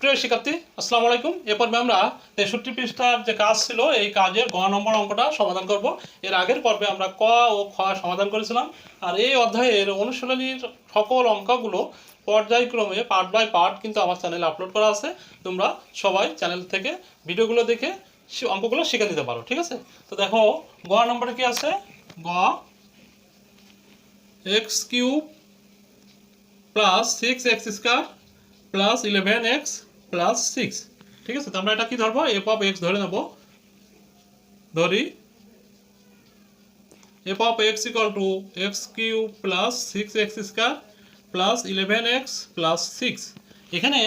প্রিয় শিক্ষার্থী, আসসালামু আলাইকুম। এ পর্বে আমরা তেষট্টি পৃষ্ঠার যে কাজ ছিল, এই কাজের গ নম্বর অঙ্কটা সমাধান করব। এর আগের পর্বে আমরা ক ও খ সমাধান করেছিলাম। আর এই অধ্যায়ের অনুশীলনীর সকল অঙ্কগুলো পর্যায়ক্রমে পার্ট বাই পার্ট কিন্তু আমার চ্যানেলে আপলোড করা আছে। তোমরা সবাই চ্যানেল থেকে ভিডিওগুলো দেখে অঙ্কগুলো শিখে নিতে পারো, ঠিক আছে? তো দেখো, গ নম্বরে কি আছে? গ x cube plus six x square plus eleven x plus six ঠিক আছে, তো আমরা এটা কি ধরবো? এফ অফ এক্স ধরে নেব। ধরি। F of x equal to x cube plus six x square plus eleven x plus six এখানে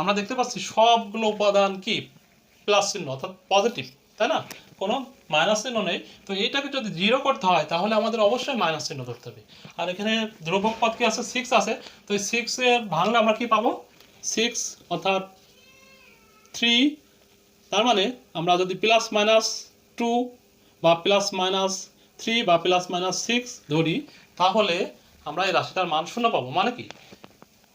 আমরা দেখতে পাচ্ছি সবগুলো উপাদান কি? প্লাস চিহ্ন, অর্থাৎ পজিটিভ তাই না? কোনো মাইনাস চিহ্ন নেই। তো এইটাকে যদি জিরো করতে হয়, তাহলে আমাদের অবশ্যই মাইনাস চিহ্ন ধরতে হবে। আর এখানে ধ্রুবক পদ কি আছে? সিক্স আছে। তো এই সিক্সের ভাঙলে আমরা কি পাবো? সিক্স অর্থাৎ থ্রি, তার মানে আমরা যদি প্লাস মাইনাস টু বা প্লাস মাইনাস থ্রি বা প্লাস মাইনাস সিক্স ধরি, তাহলে আমরা এই রাশিটার মান শূন্য পাবো। মানে কি?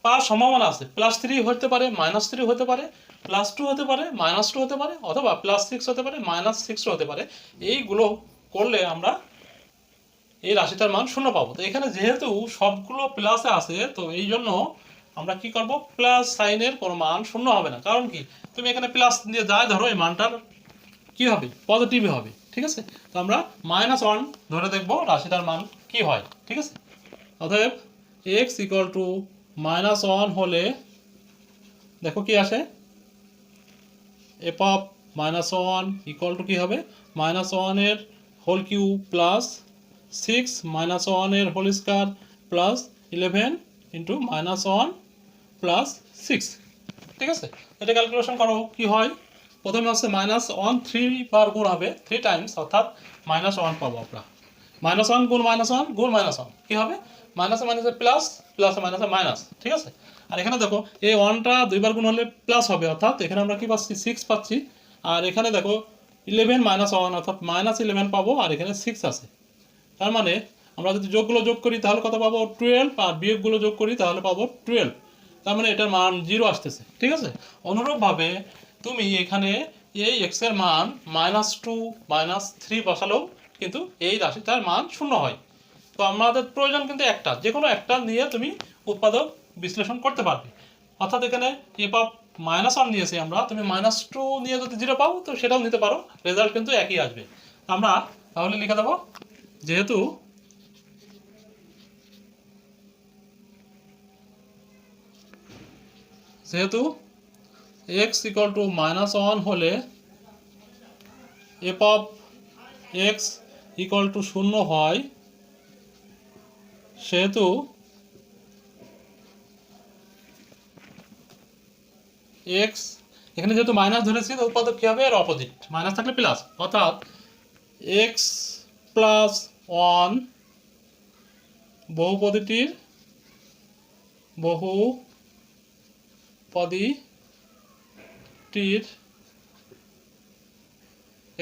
পাওয়ার সম্ভাবনা আছে। প্লাস থ্রি হতে পারে মাইনাস থ্রি হতে পারে প্লাস টু হতে পারে মাইনাস টু হতে পারে, অথবা প্লাস সিক্স হতে পারে মাইনাস সিক্সও হতে পারে। এইগুলো করলে আমরা এই রাশিটার মান শূন্য পাবো। তো এখানে যেহেতু সবগুলো প্লাসে আছে, তো এই জন্য আমরা কি করব? প্লাস সাইনের কোনো মান শূন্য হবে না। কারণ কি? তুমি এখানে প্লাস দিয়ে যাই ধরো এই মানটার কি হবে? পজিটিভই হবে। ঠিক আছে? তো আমরা মাইনাস ওয়ান ধরে দেখব রাশিটার মান কি হয়। ঠিক আছে? অতএব x equal to minus one হলে দেখো কি আসে? F of minus one equal to কী হবে? মাইনাস ওয়ানের whole cube plus six minus ওয়ানের whole square plus eleven into minus one plus six ঠিক আছে? এটা ক্যালকুলেশন করো, কি হয়? প্রথমে হচ্ছে মাইনাস ওয়ান থ্রি বার গুণ হবে থ্রি টাইমস অর্থাৎ মাইনাস ওয়ান পাবো আমরা। মাইনাস ওয়ান গুণ মাইনাস ওয়ান গুণ মাইনাস ওয়ান কী হবে? মাইনাসে মাইনাসে প্লাস প্লাসে মাইনাসে মাইনাস ঠিক আছে? আর এখানে দেখো, এই ওয়ানটা দুইবার গুণ হলে প্লাস হবে, অর্থাৎ এখানে আমরা কি পাচ্ছি? সিক্স পাচ্ছি। আর এখানে দেখো ইলেভেন মাইনাস ওয়ান অর্থাৎ মাইনাস ইলেভেন পাবো, আর এখানে সিক্স আছে। তার মানে আমরা যদি যোগগুলো যোগ করি, তাহলে কত পাবো? টুয়েলভ আর বিয়োগগুলো যোগ করি, তাহলে পাবো টুয়েলভ তার মানে এটার মান জিরো আসতেছে, ঠিক আছে? অনুরূপভাবে তুমি এখানে এই এক্সের মান মাইনাস টু মাইনাস থ্রি বসালেও কিন্তু এই রাশিটার মান শূন্য হয়। তো আমাদের প্রয়োজন কিন্তু একটা যে কোনো একটা নিয়ে তুমি উৎপাদক বিশ্লেষণ করতে পারবে। অর্থাৎ এখানে এফ অফ মাইনাস ওয়ান নিয়েছি আমরা, তুমি মাইনাস টু নিয়ে যদি জিরো পাও, তো সেটাও নিতে পারো রেজাল্ট কিন্তু একই আসবে। আমরা তাহলে লিখে দেবো, যেহেতু যেহেতু x equal to minus one হলে f of x equal to শূন্য হয়, সেহেতু এক্স এখানে যেহেতু মাইনাস ধরেছি, তো উৎপাদক কী হবে? এর অপোজিট মাইনাস থাকলে প্লাস অর্থাৎ এক্স প্লাস ওয়ান বহুপদীটির বহু পদীটির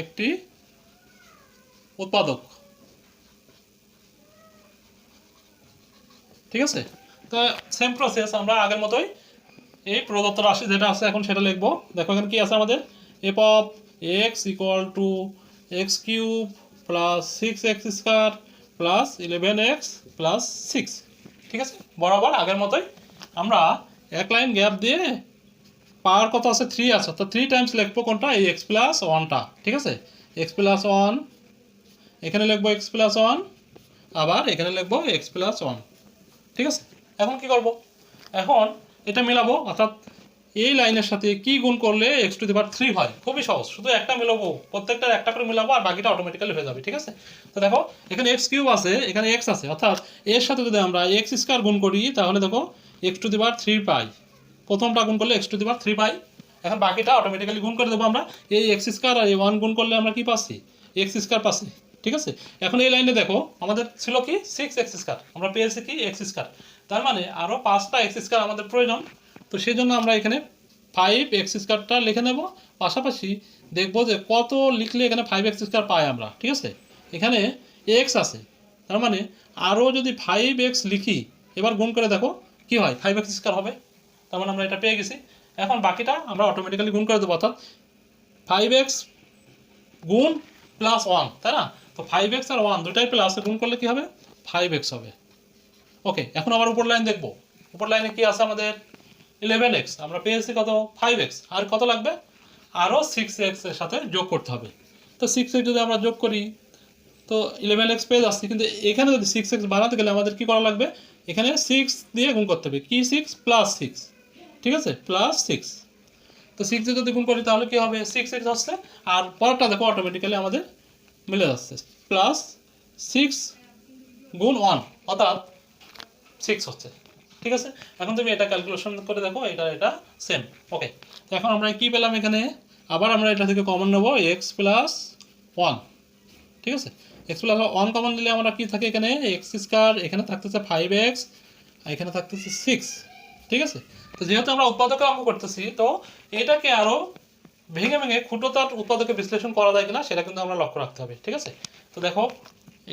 একটি উৎপাদক। ঠিক আছে? তো সেম প্রসেস আমরা আগের মতোই এই প্রদত্ত রাশি যেটা আছে এখন সেটা লিখব। দেখো এখানে কি আছে আমাদের? F of x equal to x cube plus six x square plus eleven x plus six ঠিক আছে? বরাবর আগের মতোই আমরা এক লাইন গ্যাপ দিয়ে পাওয়ার কত আছে? থ্রি আছে। তো থ্রি টাইমস লিখব কোনটা? এই এক্স প্লাস ওয়ানটা ঠিক আছে? এক্স প্লাস ওয়ান এখানে লিখব এক্স প্লাস ওয়ান আবার এখানে লিখব এক্স প্লাস ওয়ান ঠিক আছে? এখন কি করব? এখন এটা মেলাবো, অর্থাৎ এই লাইনের সাথে কি গুণ করলে x to the power three হয়? খুবই সহজ। শুধু একটা মেলাবো। প্রত্যেকটা একটা করে মেলাবো আর বাকিটা অটোমেটিক্যালি হয়ে যাবে। ঠিক আছে? তো দেখো, এখানে এক্স কিউব আছে, এখানে এক্স আছে। অর্থাৎ এর সাথে যদি আমরা এক্স স্কোয়ার গুণ করি, তাহলে দেখো x to the power three পাই প্রথমটা গুণ করলে x to the power three পাই এখন বাকিটা অটোমেটিক্যালি গুণ করে দেবো আমরা। এই এক্স স্কোয়ার আর এই ওয়ান গুণ করলে আমরা কি পাচ্ছি? এক্স স্কোয়ার পাচ্ছি। ঠিক আছে? এখন এই লাইনে দেখো, আমাদের ছিল কি? সিক্স এক্স স্কোয়ার আমরা পেয়েছি কি? এক্স স্কোয়ার তার মানে আরও পাঁচটা এক্স স্কোয়ার আমাদের প্রয়োজন। তো সেই জন্য আমরা এখানে ফাইভ এক্স স্কোয়ারটা লিখে নেব। পাশাপাশি দেখব যে কত লিখলে এখানে ফাইভ এক্স স্কোয়ার পাই আমরা। ঠিক আছে? এখানে এক্স আছে। তার মানে আরও যদি ফাইভ এক্স লিখি, এবার গুণ করে দেখো। কি হয়? ফাইভ এক্স স্কোয়ার হবে। তার মানে আমরা এটা পেয়ে গেছি। এখন বাকিটা আমরা অটোমেটিক্যালি গুণ করে দেবো, অর্থাৎ ফাইভ এক্স গুণ প্লাস ওয়ান তাই না? তো ফাইভ এক্স আর ওয়ান দুটাই প্লাস গুণ করলে কি হবে? ফাইভ এক্স হবে। ওকে এখন আবার উপর লাইন দেখব। উপর লাইনে কি আছে আমাদের? ইলেভেন এক্স আমরা পেয়েছি কত? ফাইভ এক্স আর কত লাগবে? আরও সিক্স এক্সের সাথে যোগ করতে হবে। তো সিক্স এক্স যদি আমরা যোগ করি, তো ইলেভেন এক্স পেয়ে যাচ্ছি। কিন্তু এখানে যদি সিক্স এক্স বানাতে গেলে আমাদের কি করা লাগবে? এখানে সিক্স দিয়ে গুণ করতে হবে। কি সিক্স প্লাস সিক্স ঠিক আছে? প্লাস সিক্স তো সিক্সে যদি গুণ করি, তাহলে কী হবে? সিক্স এক্স আসছে। আর পরেরটা দেখো অটোমেটিক্যালি আমাদের মিলে যাচ্ছে। প্লাস সিক্স গুণ ওয়ান অর্থাৎ সিক্স হচ্ছে। ঠিক আছে? এখন তুমি এটা ক্যালকুলেশন করে দেখো, এটা এটা সেম ওকে এখন আমরা কি পেলাম এখানে? আবার আমরা এটা থেকে কমন নেব এক্স প্লাস ওয়ান ঠিক আছে? এক্স প্লাস ওয়ান কমন নিলে আমরা কি থাকে এখানে? এক্স স্কোয়ার এখানে থাকতেছে ফাইভ এক্স আর এখানে থাকতেছে সিক্স ঠিক আছে? তো যেহেতু আমরা উৎপাদকের অঙ্ক করতেছি, তো এটাকে আরও ভেঙে ভেঙে ক্ষুদ্রতার উৎপাদকে বিশ্লেষণ করা যায় কিনা সেটা কিন্তু আমরা লক্ষ্য রাখতে হবে, ঠিক আছে? তো দেখো,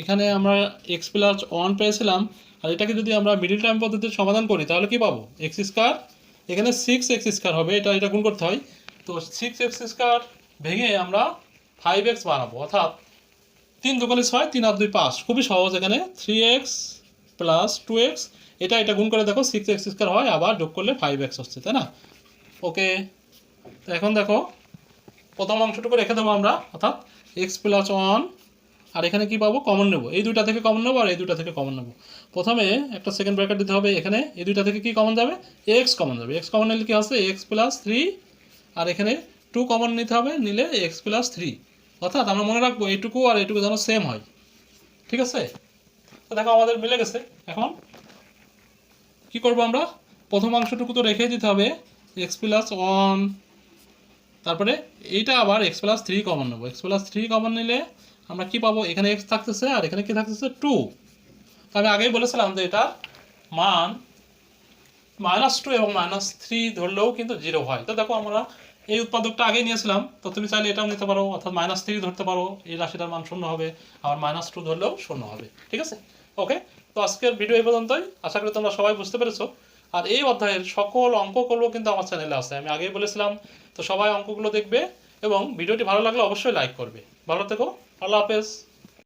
এখানে আমরা এক্স প্লাস ওয়ান পেয়েছিলাম, আর এটাকে যদি আমরা মিডিল টাইম পদ্ধতির সমাধান করি, তাহলে কি পাবো? এক্স স্কোয়ার এখানে সিক্স এক্স স্কোয়ার হবে, এটা এটা গুণ করতে হয়। তো সিক্স এক্স স্কোয়ার ভেঙে আমরা ফাইভ এক্স বানাবো, অর্থাৎ তিন দু দুগুণে ছয়, তিন আর দুই পাঁচ। খুবই সহজ এখানে। Three x plus two x এটা এটা গুণ করে দেখো সিক্স এক্স স্কোয়ার হয়, আবার যোগ করলে ফাইভ এক্স হচ্ছে, তাই না? ওকে তো এখন দেখো, প্রথম অংশটুকু রেখে দেবো আমরা, অর্থাৎ এক্স প্লাস ওয়ান আর এখানে কি পাবো? কমন নেব। এই দুইটা থেকে কমন নেব, আর এই দুইটা থেকে কমন নেব। প্রথমে একটা সেকেন্ড ব্র্যাকেট দিতে হবে এখানে। এই দুইটা থেকে কি কমন যাবে? এক্স কমন যাবে। এক্স কমন নিলে কি হচ্ছে এক্স প্লাস থ্রি আর এখানে টু কমন নিতে হবে, নিলে এক্স প্লাস থ্রি অর্থাৎ আমরা মনে রাখব এইটুকু আর এইটুকু যেন সেম হয়। ঠিক আছে? তো দেখো আমাদের মিলে গেছে। এখন কি করব আমরা? প্রথম অংশটুকু তো রেখে দিতে হবে। এক্স প্লাস ওয়ান তারপরে এইটা আবার এক্স প্লাস থ্রি কমন নেব। এক্স প্লাস থ্রি কমন নিলে আমরা কি পাবো? এখানে এক্স থাকতেছে আর এখানে কি থাকতেছে? টু তো আমি আগেই বলেছিলাম যে এটা মান মাইনাস টু এবং মাইনাস থ্রি ধরলেও কিন্তু জিরো হয়। তো দেখো আমরা এই উৎপাদকটা আগে নিয়েছিলাম, তো তুমি চাইলে এটাও নিতে পারো, অর্থাৎ মাইনাস থ্রি ধরতে পারো, এই রাশিটার মান শূন্য হবে, আবার মাইনাস টু ধরলেও শূন্য হবে, ঠিক আছে? ওকে তো আজকের ভিডিও এই পর্যন্তই, আশা করি তোমরা সবাই বুঝতে পেরেছ। আর এই অধ্যায়ের সকল অঙ্কগুলো কিন্তু আমার চ্যানেলে আছে, আমি আগেই বলেছিলাম, তো সবাই অঙ্কগুলো দেখবে এবং ভিডিওটি ভালো লাগলে অবশ্যই লাইক করবে। ভালো থেকো, আল্লাহ হাফেজ।